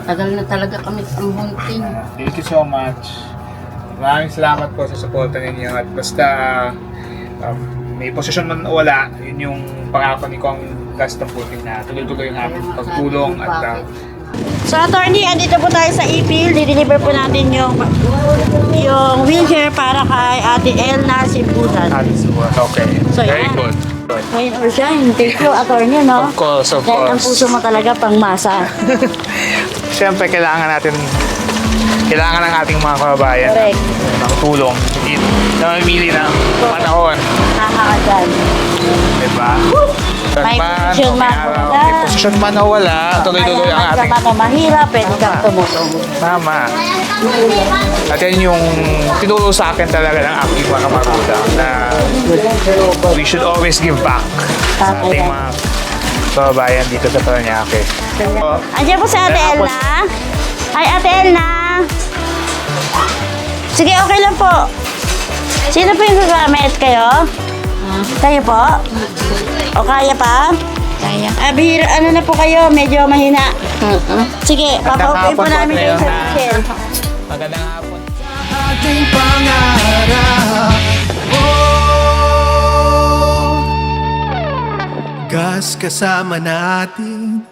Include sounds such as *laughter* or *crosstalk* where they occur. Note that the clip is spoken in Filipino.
matagal na talaga kami ang hunting. Thank you so much. Maraming salamat po sa suporta ninyo at basta um, may posisyon man o wala, yun yung pangako ni Kong Gaston Putin na tuloy-tuloy ang aming pagtulong at uh, So, attorney, andito po tayo sa ipil. Dideliver po natin yung yung wheelchair para kay Ate Elna Simbutan. alis po. Okay. So, Very yan. good. Ngayon, or siya, thank you, attorney, no? Of course, of Dahil ang course. puso mo talaga pang *laughs* masa. Siyempre, kailangan natin kailangan ng ating mga kababayan Correct. ng tulong. Hindi namimili ng panahon. Dyan. Diba? May Man, posisyon man may o araw, wala. May posisyon man o wala, tuloy-tuloy ang Kaya ating ka man o mahirap, pwede kang tumutulong. Tama. At yan yung tinuro sa akin talaga ng aking mga magulang na we should always give back sa ating mga kababayan dito sa Paranaque. Oh, Andiyan po si Ate Elna. Ay, Ate Elna. Sige, okay lang po. Sino po yung gagamit kayo? Kayo po? O kaya pa? Kaya. Ah, bihira, ano na po kayo? Medyo mahina. Sige, papaupuin po namin kayo sa kitchen. Magandang hapon. Oh, Gas kasama natin